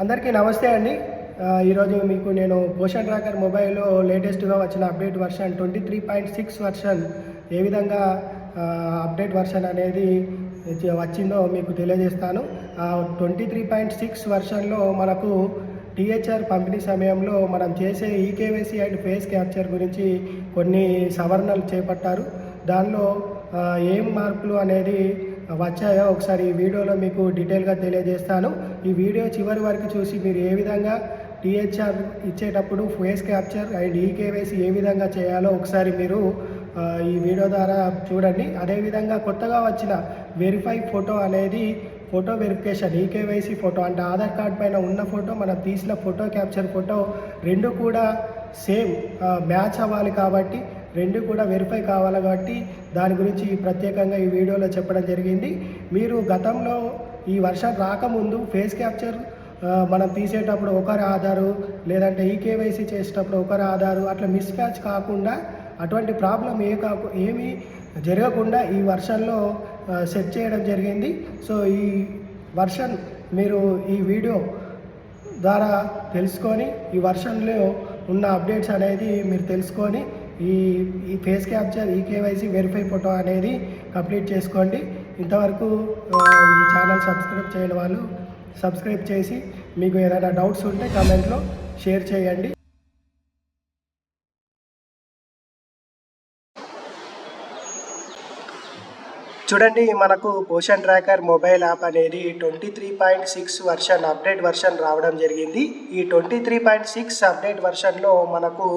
అందరికీ నమస్తే అండి. ఈరోజు మీకు నేను పోషన్ ట్రాకర్ మొబైల్లో లేటెస్ట్గా వచ్చిన update version twenty three point six version ఏ విధంగా అప్డేట్ వర్షన్ అనేది వచ్చిందో మీకు తెలియజేస్తాను. ట్వంటీ త్రీ పాయింట్ సిక్స్ వర్షన్లో మనకు టీహెచ్ఆర్ పంపిణీ సమయంలో మనం చేసే ఈకేవైసీ అండ్ ఫేస్ క్యాప్చర్ గురించి కొన్ని సవరణలు చేపట్టారు. దానిలో ఏం మార్పులు అనేది వచ్చాయో ఒకసారి ఈ వీడియోలో మీకు డీటెయిల్గా తెలియజేస్తాను. ఈ వీడియో చివరి వరకు చూసి మీరు ఏ విధంగా టీహెచ్ఆర్ ఇచ్చేటప్పుడు ఫేస్ క్యాప్చర్ అండ్ ఈకేవైసీ ఏ విధంగా చేయాలో ఒకసారి మీరు ఈ వీడియో ద్వారా చూడండి. అదేవిధంగా కొత్తగా వచ్చిన వెరిఫై ఫోటో అనేది ఫోటో వెరిఫికేషన్ ఈకేవైసీ ఫోటో అంటే ఆధార్ కార్డ్ పైన ఉన్న ఫోటో మనం తీసిన ఫోటో క్యాప్చర్ ఫోటో రెండు కూడా సేమ్ మ్యాచ్ అవ్వాలి కాబట్టి రెండు కూడా వెరిఫై కావాలి కాబట్టి దాని గురించి ప్రత్యేకంగా ఈ వీడియోలో చెప్పడం జరిగింది. మీరు గతంలో ఈ వర్షం రాకముందు ఫేస్ క్యాప్చర్ మనం తీసేటప్పుడు ఒకరి ఆధారు లేదంటే ఈకేవైసీ చేసేటప్పుడు ఒకరి ఆధారు అట్లా మిస్ మ్యాచ్ కాకుండా అటువంటి ప్రాబ్లం ఏ కాకు ఏమీ జరగకుండా ఈ వర్షన్లో సెట్ చేయడం జరిగింది. సో ఈ వర్షన్ మీరు ఈ వీడియో ద్వారా తెలుసుకొని ఈ వర్షన్లో ఉన్న అప్డేట్స్ అనేది మీరు తెలుసుకొని ఈ ఈ face capture e KYC verify photo అనేది కంప్లీట్ చేసుకోండి. ఇంతవరకు ఈ ఛానల్ సబ్స్క్రైబ్ చేయని వాళ్ళు సబ్స్క్రైబ్ చేసి మీకు ఏదైనా డౌట్స్ ఉంటే కామెంట్లో షేర్ చేయండి. చూడండి మనకు పోషన్ ట్రాకర్ మొబైల్ యాప్ అనేది twenty three point six version update version రావడం జరిగింది. ఈ twenty three point six update వర్షన్లో మనకు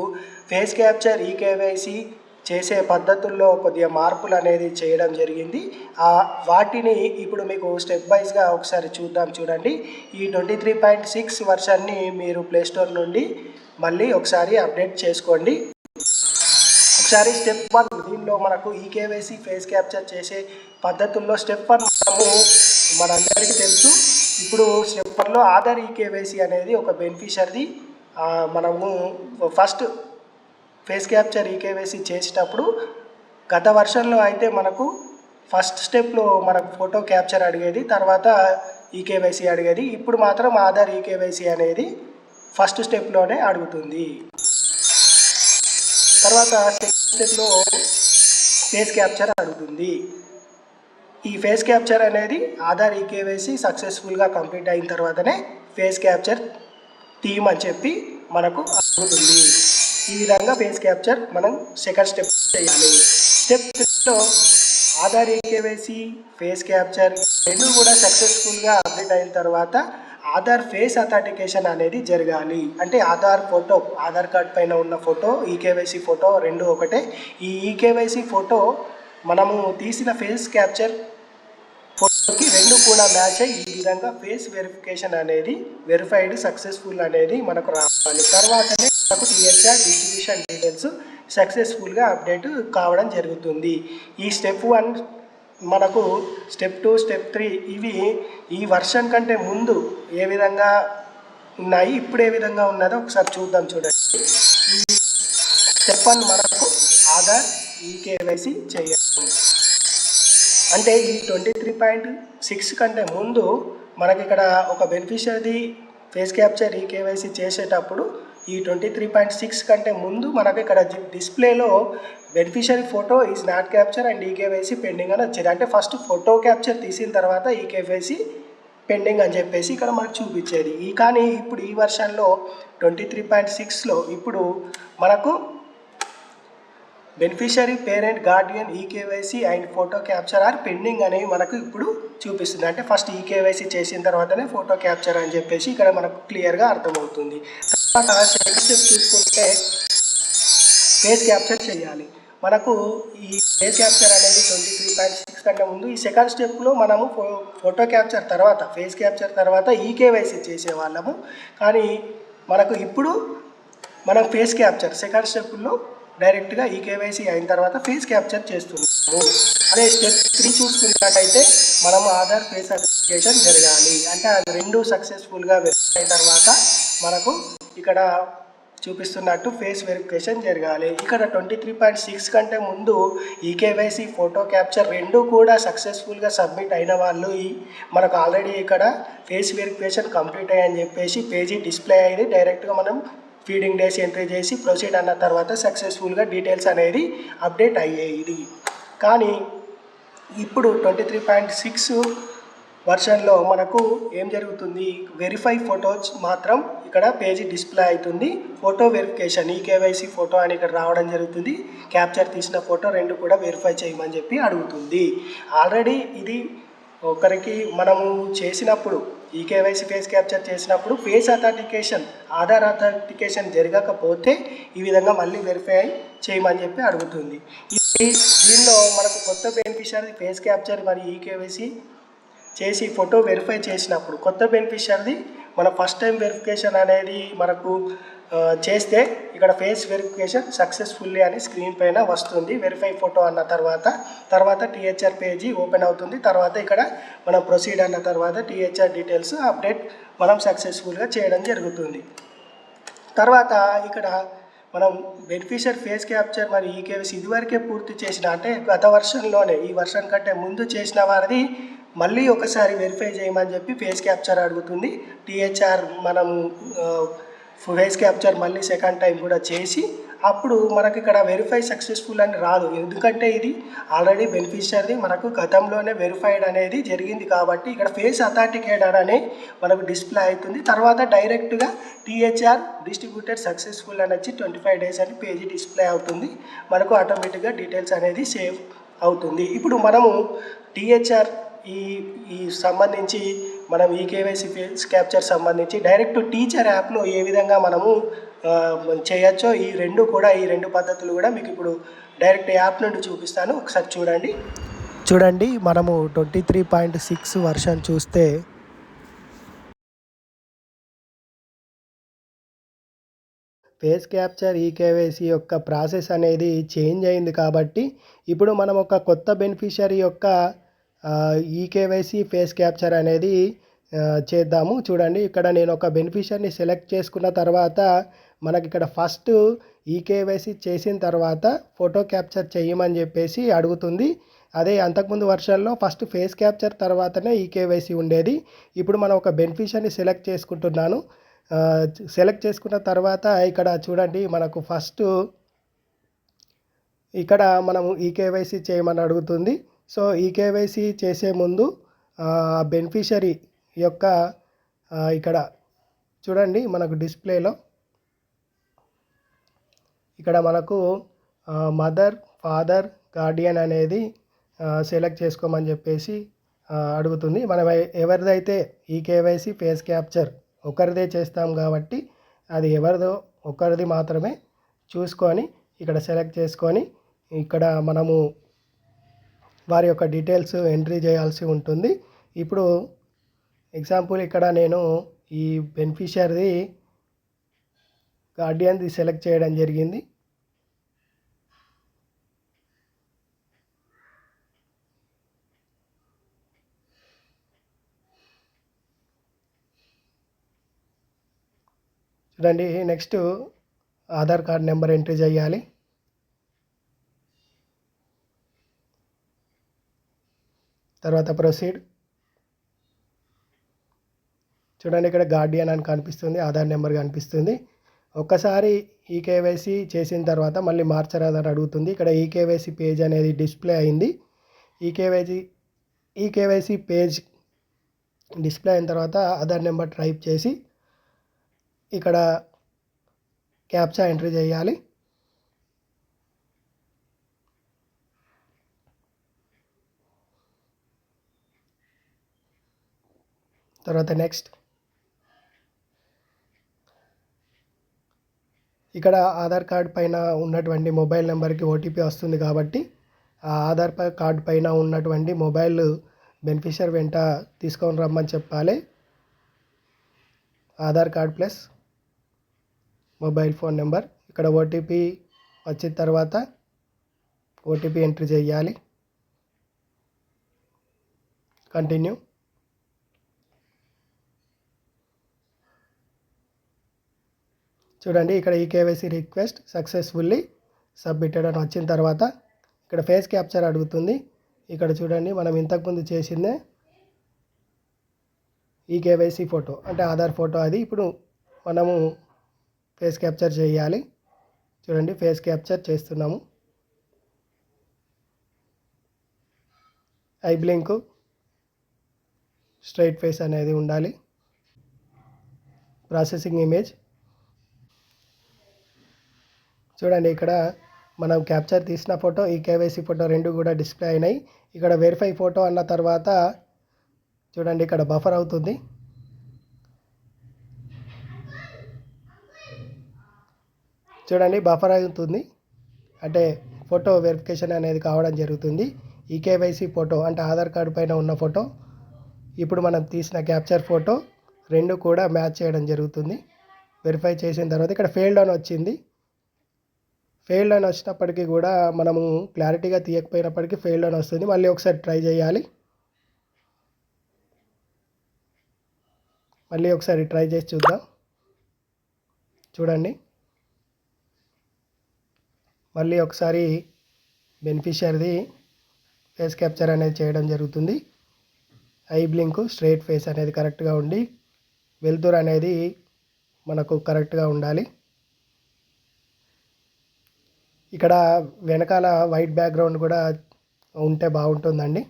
ఫేస్ క్యాప్చర్ ఈకేవైసీ చేసే పద్ధతుల్లో కొద్దిగా మార్పులు అనేది చేయడం జరిగింది. ఆ వాటిని ఇప్పుడు మీకు స్టెప్ వైజ్గా ఒకసారి చూద్దాం చూడండి. ఈ ట్వంటీ త్రీ పాయింట్ సిక్స్ వర్షన్ని మీరు ప్లేస్టోర్ నుండి మళ్ళీ ఒకసారి అప్డేట్ చేసుకోండి. ఒకసారి స్టెప్ వన్ దీనిలో మనకు ఈకేవైసీ ఫేస్ క్యాప్చర్ చేసే పద్ధతుల్లో స్టెప్ వన్ మనము మనందరికీ తెలుసు. ఇప్పుడు స్టెప్ వన్లో ఆధార్ ఈకేవైసీ అనేది ఒక బెనిఫిషియర్ది మనము ఫస్ట్ ఫేస్ క్యాప్చర్ ఈకేవైసీ చేసేటప్పుడు గత వర్షన్లో అయితే మనకు ఫస్ట్ స్టెప్లో మనకు ఫోటో క్యాప్చర్ అడిగేది తర్వాత ఈకేవైసీ అడిగేది. ఇప్పుడు మాత్రం ఆధార్ ఈకేవైసీ అనేది ఫస్ట్ స్టెప్లోనే అడుగుతుంది. తర్వాత సెకండ్ స్టెప్లో ఫేస్ క్యాప్చర్ అడుగుతుంది. ఈ ఫేస్ క్యాప్చర్ అనేది ఆధార్ ఈకేవైసీ సక్సెస్ఫుల్గా కంప్లీట్ అయిన తర్వాతనే ఫేస్ క్యాప్చర్ తీయమని చెప్పి మనకు అడుగుతుంది. ఈ విధంగా ఫేస్ క్యాప్చర్ మనం సెకండ్ స్టెప్ చేయాలి. స్టెప్ త్రీలో ఆధార్ ఈకేవైసీ ఫేస్ క్యాప్చర్ రెండు కూడా సక్సెస్ఫుల్గా అప్డేట్ అయిన తర్వాత ఆధార్ ఫేస్ అథెంటికేషన్ అనేది జరగాలి. అంటే ఆధార్ ఫోటో ఆధార్ కార్డ్ పైన ఉన్న ఫోటో ఈకేవైసీ ఫోటో రెండు ఒకటే. ఈ ఈకేవైసీ ఫోటో మనము తీసిన ఫేస్ క్యాప్చర్ ఫోటోకి రెండు కూడా మ్యాచ్ అయ్యి ఈ విధంగా ఫేస్ వెరిఫికేషన్ అనేది వెరిఫైడ్ సక్సెస్ఫుల్ అనేది మనకు రావాలి. తర్వాతనే మనకు టీఎస్ఆర్ డిస్ట్రిబ్యూషన్ డీటెయిల్స్ సక్సెస్ఫుల్గా అప్డేట్ కావడం జరుగుతుంది. ఈ స్టెప్ వన్ మనకు స్టెప్ టూ స్టెప్ త్రీ ఇవి ఈ వర్షన్ కంటే ముందు ఏ విధంగా ఉన్నాయి ఇప్పుడు ఏ విధంగా ఉన్నదో ఒకసారి చూద్దాం చూడండి. స్టెప్ వన్ మనకు ఆధార్ ఈకేవైసీ చేయాలి. అంటే ఈ ట్వంటీ త్రీ పాయింట్ సిక్స్ కంటే ముందు మనకి ఇక్కడ ఒక beneficiary face capture e KYC చేసేటప్పుడు ఈ ట్వంటీ త్రీ పాయింట్ సిక్స్ కంటే ముందు మనకి ఇక్కడ డిస్ప్లేలో beneficiary photo is not capture and e KYC pending అని వచ్చేది. అంటే ఫస్ట్ ఫోటో క్యాప్చర్ తీసిన తర్వాత ఈ పెండింగ్ అని చెప్పేసి ఇక్కడ మనకు చూపించేది. ఈ కానీ ఇప్పుడు ఈ వర్షన్లో ట్వంటీ త్రీ పాయింట్ సిక్స్లో ఇప్పుడు మనకు beneficiary parent guardian eKYC and photo capture are pending అనేవి మనకు ఇప్పుడు చూపిస్తుంది. అంటే ఫస్ట్ ఈకేవైసీ చేసిన తర్వాతనే ఫోటో క్యాప్చర్ అని చెప్పేసి ఇక్కడ మనకు క్లియర్గా అర్థమవుతుంది. తర్వాత సెకండ్ స్టెప్ చూసుకుంటే ఫేస్ క్యాప్చర్ చేయాలి. మనకు ఈ ఫేస్ క్యాప్చర్ అనేది ట్వంటీ త్రీ పాయింట్ సిక్స్ కంటే ముందు ఈ సెకండ్ స్టెప్లో మనము ఫో ఫోటో క్యాప్చర్ తర్వాత ఫేస్ క్యాప్చర్ తర్వాత ఈకేవైసీ చేసేవాళ్ళము. కానీ మనకు ఇప్పుడు మనం ఫేస్ క్యాప్చర్ సెకండ్ స్టెప్లో డైరెక్ట్గా ఈ కేవైసీ అయిన తర్వాత ఫేస్ క్యాప్చర్ చేస్తున్నాము. అదే స్టెప్ త్రీ చూసుకున్నట్టయితే మనము ఆధార్ ఫేస్ అప్లికేషన్ జరగాలి. అంటే అది రెండు సక్సెస్ఫుల్గా అయిన తర్వాత మనకు ఇక్కడ చూపిస్తున్నట్టు ఫేస్ వెరిఫికేషన్ జరగాలి. ఇక్కడ ట్వంటీ త్రీ పాయింట్ సిక్స్ కంటే ముందు ఈకేవైసీ ఫోటో క్యాప్చర్ రెండు కూడా సక్సెస్ఫుల్గా సబ్మిట్ అయిన వాళ్ళు మనకు ఆల్రెడీ ఇక్కడ ఫేస్ వెరిఫికేషన్ కంప్లీట్ అయ్యని చెప్పేసి పేజీ డిస్ప్లే అయ్యి డైరెక్ట్గా మనం ఫీడింగ్ డేస్ ఎంట్రీ చేసి ప్రొసీడ్ అన్న తర్వాత సక్సెస్ఫుల్గా డీటెయిల్స్ అనేది అప్డేట్ అయ్యేది. కానీ ఇప్పుడు ట్వంటీ త్రీ పాయింట్ సిక్స్ వర్షన్లో మనకు ఏం జరుగుతుంది? వెరిఫై ఫొటోస్ మాత్రం ఇక్కడ పేజీ డిస్ప్లే అవుతుంది. Photo verification e KYC photo అని ఇక్కడ రావడం జరుగుతుంది. క్యాప్చర్ తీసిన ఫోటో రెండు కూడా వెరిఫై చేయమని చెప్పి అడుగుతుంది. ఆల్రెడీ ఇది ఒకరికి మనము చేసినప్పుడు ఈ కేవైసీ ఫేస్ క్యాప్చర్ చేసినప్పుడు ఫేస్ అథెంటికేషన్ ఆధార్ అథెంటికేషన్ జరగకపోతే ఈ విధంగా మళ్ళీ వెరిఫై చేయమని చెప్పి అడుగుతుంది. దీనిలో మనకు కొత్త బెనిఫిషియరీ ఫేస్ క్యాప్చర్ మరి ఈ కేవైసీ చేసి ఫోటో వెరిఫై చేసినప్పుడు కొత్త బెనిఫిషియర్ది మన ఫస్ట్ టైం వెరిఫికేషన్ అనేది మనకు చేస్తే ఇక్కడ ఫేస్ వెరిఫికేషన్ సక్సెస్ఫుల్లీ అని స్క్రీన్ పైన వస్తుంది. వెరిఫై ఫోటో అన్న తర్వాత తర్వాత టీహెచ్ఆర్ పేజీ ఓపెన్ అవుతుంది. తర్వాత ఇక్కడ మనం ప్రొసీడ్ అన్న తర్వాత టీహెచ్ఆర్ డీటెయిల్స్ అప్డేట్ మనం సక్సెస్ఫుల్గా చేయడం జరుగుతుంది. తర్వాత ఇక్కడ మనం బెనిఫిషియర్ ఫేస్ క్యాప్చర్ మరి ఈ కేవీసీ ఇదివరకే పూర్తి చేసిన అంటే గత వర్షంలోనే ఈ వర్షం కంటే ముందు చేసిన వారిది మళ్ళీ ఒకసారి వెరిఫై చేయమని చెప్పి ఫేస్ క్యాప్చర్ అడుగుతుంది. టీహెచ్ఆర్ మనం ఫేస్ క్యాప్చర్ మళ్ళీ సెకండ్ టైం కూడా చేసి అప్పుడు మనకి ఇక్కడ వెరిఫై సక్సెస్ఫుల్ అని రాదు. ఎందుకంటే ఇది ఆల్రెడీ బెనిఫిషియర్ది. మనకు గతంలోనే వెరిఫైడ్ అనేది జరిగింది కాబట్టి ఇక్కడ ఫేస్ అథాంటికేటెడ్ అనే మనకు డిస్ప్లే అవుతుంది. తర్వాత డైరెక్ట్గా టీహెచ్ఆర్ డిస్ట్రిబ్యూటెడ్ సక్సెస్ఫుల్ అని వచ్చి ట్వంటీ ఫైవ్ డేస్ అని పేజీ డిస్ప్లే అవుతుంది. మనకు ఆటోమేటిక్గా డీటెయిల్స్ అనేది సేవ్ అవుతుంది. ఇప్పుడు మనము టీహెచ్ఆర్ ఈ ఈ సంబంధించి మనం ఈ కేవైసీ ఫేస్ క్యాప్చర్ సంబంధించి డైరెక్ట్ టీచర్ యాప్లో ఏ విధంగా మనము చేయొచ్చో ఈ రెండు కూడా ఈ రెండు పద్ధతులు కూడా మీకు ఇప్పుడు డైరెక్ట్ యాప్ నుండి చూపిస్తాను. ఒకసారి చూడండి. చూడండి మనము twenty three point six version చూస్తే ఫేస్ క్యాప్చర్ ఈ కేవైసీ యొక్క ప్రాసెస్ అనేది చేంజ్ అయింది కాబట్టి ఇప్పుడు మనం ఒక కొత్త బెనిఫిషరీ యొక్క ఈ కేవైసీ ఫేస్ క్యాప్చర్ అనేది చేద్దాము. చూడండి ఇక్కడ నేను ఒక బెనిఫిషియర్ని సెలెక్ట్ చేసుకున్న తర్వాత మనకి ఇక్కడ ఫస్ట్ ఈ కేవైసీ చేసిన తర్వాత ఫోటో క్యాప్చర్ చేయమని చెప్పేసి అడుగుతుంది. అదే అంతకుముందు వర్షన్లో ఫస్ట్ ఫేస్ క్యాప్చర్ తర్వాతనే ఈ కేవైసీ ఉండేది. ఇప్పుడు మనం ఒక బెనిఫిషియర్ని సెలెక్ట్ చేసుకుంటున్నాను. సెలెక్ట్ చేసుకున్న తర్వాత ఇక్కడ చూడండి మనకు ఫస్ట్ ఇక్కడ మనము ఈ కేవైసీ చేయమని అడుగుతుంది. సో ఈ కేవైసీ చేసే ముందు బెనిఫిషరీ యొక్క ఇక్కడ చూడండి మనకు డిస్ప్లేలో. ఇక్కడ మనకు మదర్ ఫాదర్ గార్డియన్ అనేది సెలెక్ట్ చేసుకోమని చెప్పేసి అడుగుతుంది. మనం ఎవరిదైతే ఈ కేవైసీ ఫేస్ క్యాప్చర్ ఒకరిదే చేస్తాం కాబట్టి అది ఎవరిదో ఒకరిది మాత్రమే చూసుకొని ఇక్కడ సెలెక్ట్ చేసుకొని ఇక్కడ మనము వారి యొక్క డీటెయిల్స్ ఎంట్రీ చేయాల్సి ఉంటుంది. ఇప్పుడు ఎగ్జాంపుల్ ఇక్కడ నేను ఈ బెనిఫిషియర్ది గార్డియన్ది సెలెక్ట్ చేయడం జరిగింది. చూడండి next Aadhaar card number entry చేయాలి. తర్వాత ప్రొసీడ్. చూడండి ఇక్కడ గార్డియన్ అని కనిపిస్తుంది ఆధార్ నెంబర్ కనిపిస్తుంది. ఒక్కసారి ఈ కేవైసీ చేసిన తర్వాత మళ్ళీ మార్చరాదని అడుగుతుంది. ఇక్కడ ఈ కేవైసీ పేజ్ అనేది డిస్ప్లే అయింది. ఈ కేవైసీ ఈ కేవైసీ పేజ్ డిస్ప్లే అయిన తర్వాత ఆధార్ నెంబర్ టైప్ చేసి ఇక్కడ క్యాప్చా ఎంట్రీ చేయాలి. తర్వాత నెక్స్ట్ ఇక్కడ ఆధార్ కార్డ్ పైన ఉన్నటువంటి మొబైల్ నెంబర్కి ఓటీపీ వస్తుంది కాబట్టి ఆ ఆధార్ పై కార్డ్ పైన ఉన్నటువంటి మొబైల్ బెనిఫిషియర్ వెంట తీసుకొని రమ్మని చెప్పాలి. Aadhaar card plus mobile phone number. ఇక్కడ ఓటీపీ వచ్చిన తర్వాత ఓటీపీ ఎంట్రీ చేయాలి. కంటిన్యూ చూడండి ఇక్కడ ఈ కేవైసీ రిక్వెస్ట్ సక్సెస్ఫుల్లీ సబ్మిటెడ్ అని వచ్చిన తర్వాత ఇక్కడ ఫేస్ క్యాప్చర్ అడుగుతుంది. ఇక్కడ చూడండి మనం ఇంతకుముందు చేసిందే ఈ కేవైసీ ఫోటో అంటే ఆధార్ ఫోటో అది. ఇప్పుడు మనము ఫేస్ క్యాప్చర్ చేయాలి. చూడండి ఫేస్ క్యాప్చర్ చేస్తున్నాము. ఐ బ్లింక్ స్ట్రైట్ ఫేస్ అనేది ఉండాలి. ప్రాసెసింగ్ ఇమేజ్ చూడండి ఇక్కడ మనం క్యాప్చర్ తీసిన ఫోటో ఈ కేవైసీ ఫోటో రెండు కూడా డిస్ప్లే అయినాయి. ఇక్కడ వెరిఫై ఫోటో అన్న తర్వాత చూడండి ఇక్కడ బఫర్ అవుతుంది. చూడండి బఫర్ అవుతుంది. అంటే ఫోటో వెరిఫికేషన్ అనేది కావడం జరుగుతుంది. ఈ కేవైసీ ఫోటో అంటే ఆధార్ కార్డు పైన ఉన్న ఫోటో ఇప్పుడు మనం తీసిన క్యాప్చర్ ఫోటో రెండు కూడా మ్యాచ్ చేయడం జరుగుతుంది. వెరిఫై చేసిన తర్వాత ఇక్కడ ఫెయిల్డ్ అని వచ్చింది. ఫెయిల్డ్ అని వచ్చినప్పటికీ కూడా మనము క్లారిటీగా తీయకపోయినప్పటికీ ఫెయిల్డ్ అని వస్తుంది. మళ్ళీ ఒకసారి ట్రై చేయాలి. మళ్ళీ ఒకసారి ట్రై చేసి చూద్దాం. చూడండి. మళ్ళీ ఒకసారి బెనిఫిషియర్ది ఫేస్ క్యాప్చర్ అనేది చేయడం జరుగుతుంది. ఐ బ్లింక్ స్ట్రైట్ ఫేస్ అనేది కరెక్ట్గా ఉండి వెలుతురు అనేది మనకు కరెక్ట్గా ఉండాలి. ఇక్కడ వెనకాల వైట్ బ్యాక్గ్రౌండ్ కూడా ఉంటే బాగుంటుందండి.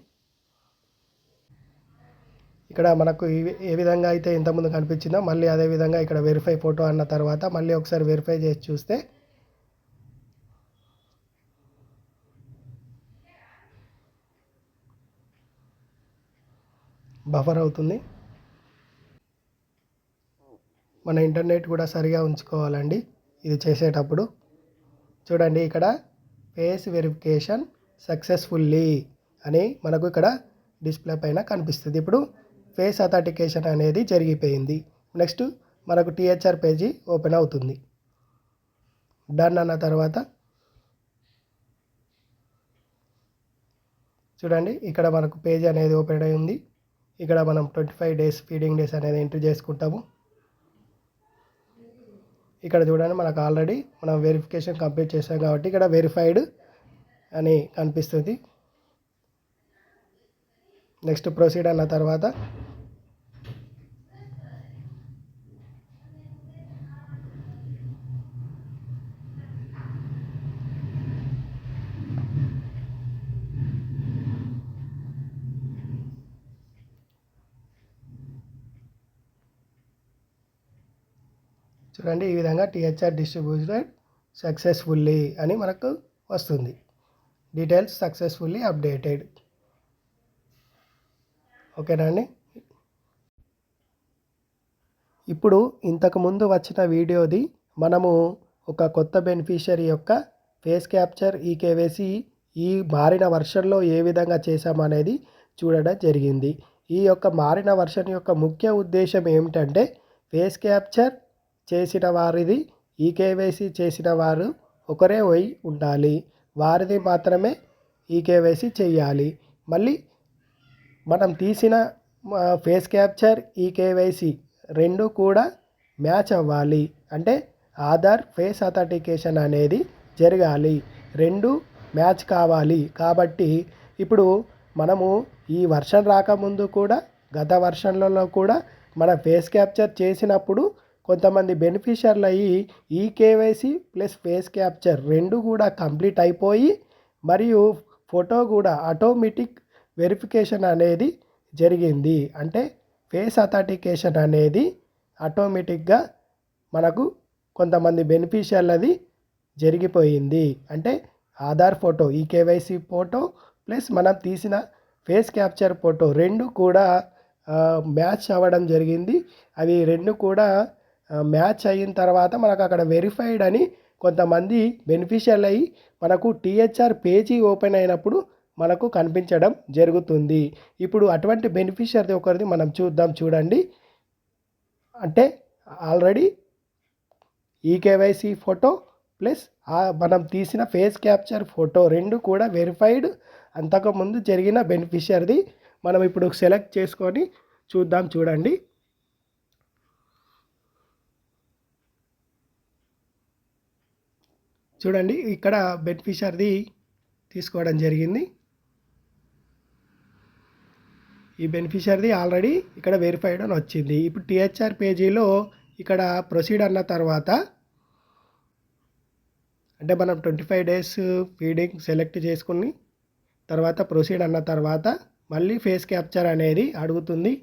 ఇక్కడ మనకు ఏ విధంగా అయితే ఇంతకుముందు కనిపించిందో మళ్ళీ అదే విధంగా ఇక్కడ వెరిఫై ఫోటో అన్న తర్వాత మళ్ళీ ఒకసారి వెరిఫై చేసి చూస్తే బఫర్ అవుతుంది. మన ఇంటర్నెట్ కూడా సరిగా ఉంచుకోవాలండి. ఇది చేసేటప్పుడు చూడండి ఇక్కడ ఫేస్ వెరిఫికేషన్ సక్సెస్ఫుల్లీ అని మనకు ఇక్కడ డిస్ప్లే పైన కనిపిస్తుంది. ఇప్పుడు ఫేస్ అథెంటికేషన్ అనేది జరిగిపోయింది. నెక్స్ట్ మనకు టీహెచ్ఆర్ పేజీ ఓపెన్ అవుతుంది. డన్ అన్న తర్వాత చూడండి ఇక్కడ మనకు పేజ్ అనేది ఓపెన్ అయి ఉంది. ఇక్కడ మనం twenty five days feeding days అనేది ఎంట్రీ చేసుకుంటాము. ఇక్కడ చూడండి మనకు ఆల్రెడీ మనం వెరిఫికేషన్ కంప్లీట్ చేసాం కాబట్టి ఇక్కడ వెరిఫైడ్ అని కనిపిస్తుంది. నెక్స్ట్ ప్రొసీడ్ అన్న తర్వాత చూడండి ఈ విధంగా టీహెచ్ఆర్ డిస్ట్రిబ్యూటెడ్ సక్సెస్ఫుల్లీ అని మనకు వస్తుంది. Details successfully updated. ఓకేనా అండి? ఇప్పుడు ఇంతకుముందు వచ్చిన వీడియోది మనము ఒక కొత్త బెనిఫిషియరీ యొక్క ఫేస్ క్యాప్చర్ ఈ కేవైసీ ఈ మారిన వర్షన్లో ఏ విధంగా చేశామనేది చూడడం జరిగింది. ఈ యొక్క మారిన వర్షన్ యొక్క ముఖ్య ఉద్దేశం ఏమిటంటే ఫేస్ క్యాప్చర్ చేసిన వారిది ఈ కేవైసీ చేసిన వారు ఒకరే పోయి ఉండాలి. వారిది మాత్రమే ఈ కేవైసీ చేయాలి. మళ్ళీ మనం తీసిన ఫేస్ క్యాప్చర్ ఈ కేవైసీ రెండు కూడా మ్యాచ్ అవ్వాలి. అంటే ఆధార్ ఫేస్ అథెంటికేషన్ అనేది జరగాలి. రెండు మ్యాచ్ కావాలి. కాబట్టి ఇప్పుడు మనము ఈ వర్షన్ రాకముందు కూడా గత వర్షన్లలో కూడా మన ఫేస్ క్యాప్చర్ చేసినప్పుడు కొంతమంది బెనిఫిషియర్లు అయ్యి ఈ కేవైసీ ప్లస్ ఫేస్ క్యాప్చర్ రెండు కూడా కంప్లీట్ అయిపోయి మరియు ఫోటో కూడా ఆటోమేటిక్ వెరిఫికేషన్ అనేది జరిగింది. అంటే ఫేస్ అథెంటికేషన్ అనేది ఆటోమేటిక్గా మనకు కొంతమంది బెనిఫిషియర్లది జరిగిపోయింది. అంటే Aadhaar photo e KYC photo plus మనం తీసిన ఫేస్ క్యాప్చర్ ఫోటో రెండు కూడా మ్యాచ్ అవ్వడం జరిగింది. అవి రెండు కూడా మ్యాచ్ అయిన తర్వాత మనకు అక్కడ వెరిఫైడ్ అని కొంతమంది బెనిఫిషియల్ అయ్యి మనకు టీహెచ్ఆర్ పేజీ ఓపెన్ అయినప్పుడు మనకు కనిపించడం జరుగుతుంది. ఇప్పుడు అటువంటి బెనిఫిషియరీ ఒకరిది మనం చూద్దాం చూడండి. అంటే ఆల్రెడీ ఈ కేవైసీ ఫోటో ప్లస్ మనం తీసిన ఫేస్ క్యాప్చర్ ఫోటో రెండు కూడా వెరిఫైడ్ అంతకుముందు జరిగిన బెనిఫిషియర్ది మనం ఇప్పుడు సెలెక్ట్ చేసుకొని చూద్దాం చూడండి. చూడండి ఇక్కడ బెనిఫిషర్ది తీసుకోవడం జరిగింది. ఈ బెనిఫిషర్ది ఆల్రెడీ ఇక్కడ వెరిఫైడ్ అని వచ్చింది. ఇప్పుడు టీహెచ్ఆర్ పేజీలో ఇక్కడ ప్రొసీడ్ అన్న తర్వాత అంటే మనం twenty five days feeding select చేసుకుని తర్వాత ప్రొసీడ్ అన్న తర్వాత మళ్ళీ ఫేస్ క్యాప్చర్ అనేది అడుగుతుంది.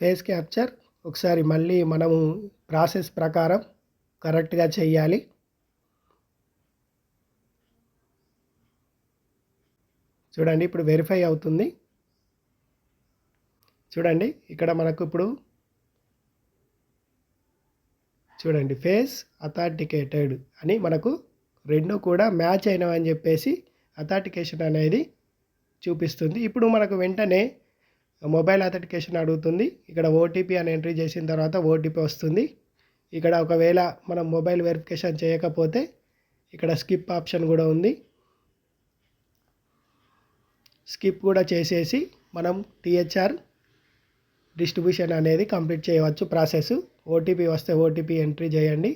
Face capture. ఒకసారి మళ్ళీ మనము ప్రాసెస్ ప్రకారం కరెక్ట్గా చేయాలి చూడండి ఇప్పుడు వెరిఫై అవుతుంది. చూడండి ఇక్కడ మనకు ఇప్పుడు చూడండి ఫేస్ అథాంటికేటెడ్ అని మనకు రెండు కూడా మ్యాచ్ అయినవని చెప్పేసి అథాంటికేషన్ అనేది చూపిస్తుంది. ఇప్పుడు మనకు వెంటనే మొబైల్ అథెంటికేషన్ అడుగుతుంది. ఇక్కడ ఓటీపీ అని ఎంట్రీ చేసిన తర్వాత ఓటీపీ వస్తుంది. ఇక్కడ ఒకవేళ మనం మొబైల్ వెరిఫికేషన్ చేయకపోతే ఇక్కడ స్కిప్ ఆప్షన్ కూడా ఉంది. స్కిప్ కూడా చేసేసి మనం టీహెచ్ఆర్ డిస్ట్రిబ్యూషన్ అనేది కంప్లీట్ చేయవచ్చు ప్రాసెస్. ఓటీపీ వస్తే ఓటీపీ ఎంట్రీ చేయండి.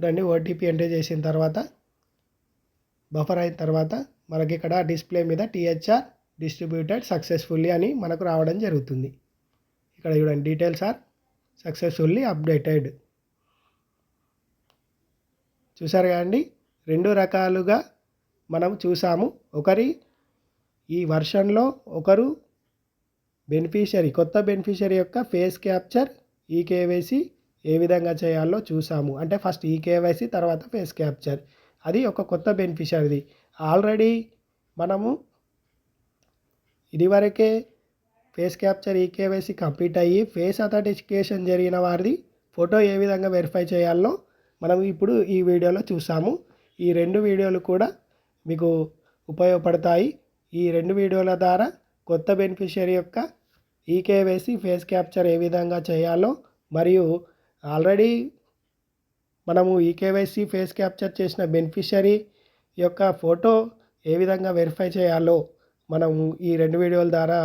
చూడండి ఓటీపీ ఎంట్రీ చేసిన తర్వాత బఫర్ అయిన తర్వాత మనకి ఇక్కడ డిస్ప్లే మీద టీహెచ్ఆర్ డిస్ట్రిబ్యూటెడ్ సక్సెస్ఫుల్లీ అని మనకు రావడం జరుగుతుంది. ఇక్కడ చూడండి డీటెయిల్స్ ఆర్ సక్సెస్ఫుల్లీ అప్డేటెడ్ చూసారు కదండి రెండు రకాలుగా మనం చూసాము. ఒకరి ఈ వర్షన్లో ఒకరు బెనిఫిషరీ కొత్త బెనిఫిషరీ యొక్క ఫేస్ క్యాప్చర్ ఈ కేవైసీ ఏ విధంగా చేయాలో చూసాము. అంటే ఫస్ట్ ఈ కేవైసీ తర్వాత ఫేస్ క్యాప్చర్. అది ఒక కొత్త బెనిఫిషరీది ఆల్రెడీ మనము ఇదివరకే face capture e KYC complete అయ్యి ఫేస్ అథెంటికేషన్ జరిగిన వారిది ఫోటో ఏ విధంగా వెరిఫై చేయాలో మనం ఇప్పుడు ఈ వీడియోలో చూసాము. ఈ రెండు వీడియోలు కూడా మీకు ఉపయోగపడతాయి. ఈ రెండు వీడియోల ద్వారా కొత్త బెనిఫిషరీ యొక్క ఈకేవైసీ ఫేస్ క్యాప్చర్ ఏ విధంగా చేయాలో మరియు ఆల్రెడీ మనము ఈకేవైసీ ఫేస్ క్యాప్చర్ చేసిన బెనిఫిషరీ యొక్క ఫోటో ఏ విధంగా వెరిఫై చేయాలో మనం ఈ రెండు వీడియోల ద్వారా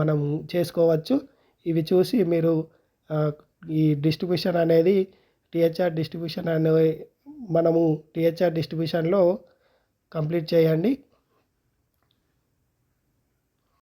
మనం చేసుకోవచ్చు. ఇవి చూసి మీరు ఈ డిస్ట్రిబ్యూషన్ అనేది టీహెచ్ఆర్ డిస్ట్రిబ్యూషన్ అనే మనము టీహెచ్ఆర్ డిస్ట్రిబ్యూషన్లో కంప్లీట్ చేయండి.